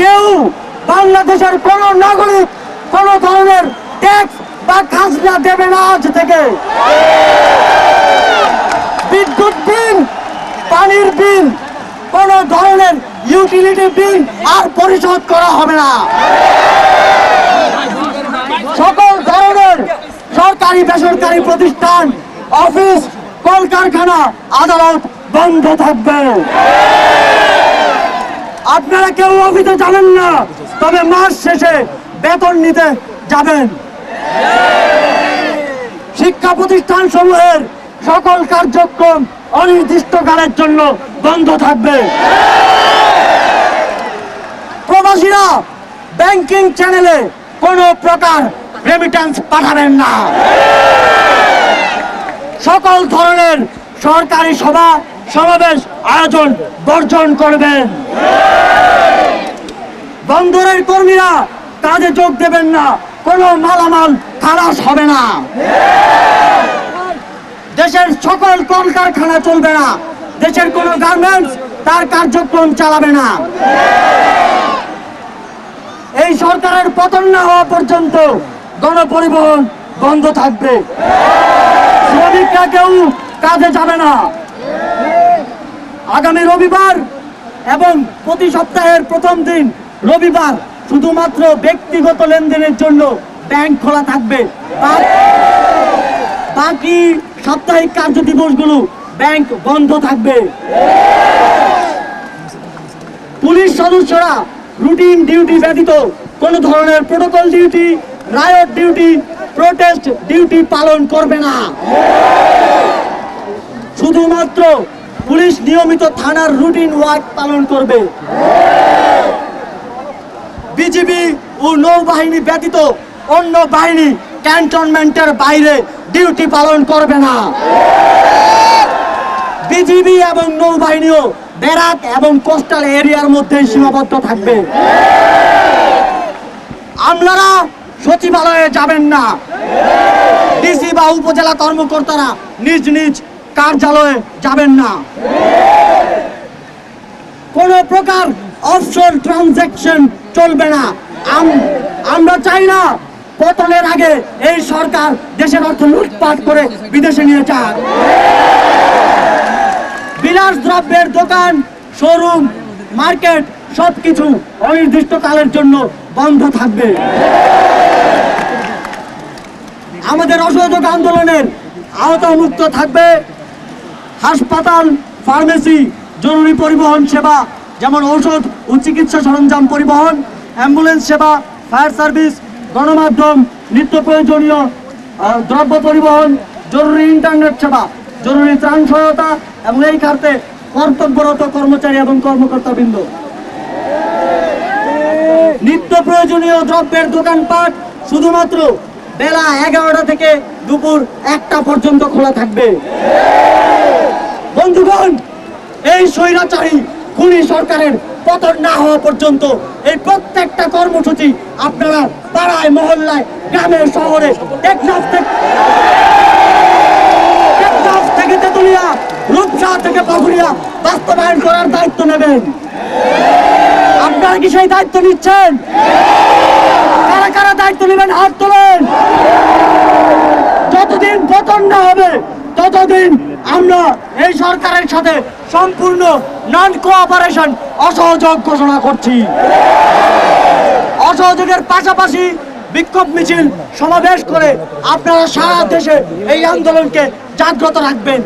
কেউ বাংলাদেশের কোন নাগরিক কোন ধরনের ট্যাক্স বা খাজনা দেবে না আজ থেকে। বিদ্যুৎ বিল, পানির বিল, কোন ধরনের ইউটিলিটি বিল আর পরিশোধ করা হবে না। সকল ধরনের সরকারি বেসরকারি প্রতিষ্ঠান, অফিস, কলকারখানা, আদালত বন্ধ থাকবে। আপনারা কেউ অফিসে যাবেন না, তবে মাস শেষে বেতন নিতে যাবেন। শিক্ষা প্রতিষ্ঠান সমূহের সকল কার্যক্রম অনির্দিষ্টকালের জন্য বন্ধ থাকবে। প্রবাসীরা ব্যাংকিং চ্যানেলে কোনো প্রকার রেমিটেন্স পাঠাবেন না। সকল ধরনের সরকারি সভা সমাবেশ আয়োজন বর্জন করবেন বন্দরের কর্মীরা কাজে যোগ দেবেন না, কোনো মালামাল খালাস হবে না। দেশের সকল কলকারখানা চলবে না, দেশের কোনো গার্মেন্টস তার কার্যক্রম চালাবে না। এই সরকারের পতন না হওয়া পর্যন্ত গণপরিবহন বন্ধ থাকবে। শ্রমিকরা কেউ কাজে যাবে না। আগামী রবিবার এবং প্রতি সপ্তাহের প্রথম দিন রবিবার শুধুমাত্র ব্যক্তিগত লেনদেনের জন্য ব্যাংক খোলা থাকবে। বাকি সাপ্তাহিক কার্য দিবসগুলো ব্যাংক বন্ধ থাকবে। পুলিশ সদস্যরা রুটিন ডিউটি ব্যতীত কোনো ধরনের protocol duty riot duty, protest duty পালন করবে না। শুধুমাত্র পুলিশ নিয়মিত থানার রুটিন ওয়ার্ক পালন করবে। বিজিবি ও নৌবাহিনী ব্যতীত অন্য বাহিনী ক্যান্টনমেন্টের বাইরে ডিউটি পালন করবে না। বিজিবি এবং নৌবাহিনীও ব্যারাক এবং কোস্টাল এরিয়ার মধ্যে সীমাবদ্ধ থাকবে। আমলারা সচিবালয়ে যাবেন না। ডিসি বা উপজেলা কর্মকর্তারা নিজ নিজ কার্যালয়ে যাবেন না। কোন প্রকার অফশোর ট্রানজ্যাকশন চলবে না। আম- আমরা চাই না পতনের আগে এই সরকার দেশের অর্থ লুটপাট করে বিদেশে নিয়ে যাক। বিলাস দ্রব্যের দোকান শোরুম মার্কেট সবকিছু অনির্দিষ্টকালের জন্য বন্ধ থাকবে। আমাদের অসহযোগ আন্দোলনের আওতামুক্ত থাকবে। হাসপাতাল, ফার্মেসি, জরুরি পরিবহন সেবা, যেমন ঔষধ ও চিকিৎসা সরঞ্জাম পরিবহন, অ্যাম্বুলেন্স সেবা, ফায়ার সার্ভিস, গণমাধ্যম, নিত্য প্রয়োজনীয় দ্রব্য পরিবহন, জরুরি ইন্টারনেট সেবা, জরুরি ত্রাণ সহায়তা এবং এই খাতে কর্তব্যরত কর্মচারী এবং কর্মকর্তাবৃন্দ। নিত্য প্রয়োজনীয় দ্রব্যের দোকানপাট শুধুমাত্র বেলা এগারোটা থেকে দুপুর একটা পর্যন্ত খোলা থাকবে। বন্ধুগণ, এই স্বৈরাচারী খুনি সরকারের পতন না হওয়া পর্যন্ত এই প্রত্যেকটা কর্মসূচি আপনারা পাড়ায়, মহল্লায় গ্রামে শহরে টেকনাফ টেকনাফ থেকে তেতুলিয়া, রূপসা থেকে পাকুড়িয়া বাস্তবায়ন করার দায়িত্ব নেবেন। আপনারা কি সেই দায়িত্ব নিচ্ছেন? কারা কারা দায়িত্ব নেবেন? হাত তোলেন। যতদিন পতন না হবে আমরা এই সরকারের সাথে সম্পূর্ণ নন কোঅপারেশন অসহযোগ ঘোষণা করছি। অসহযোগের পাশাপাশি বিক্ষোভ মিছিল সমাবেশ করে আপনারা সারা দেশে এই আন্দোলনকে জাগ্রত রাখবেন।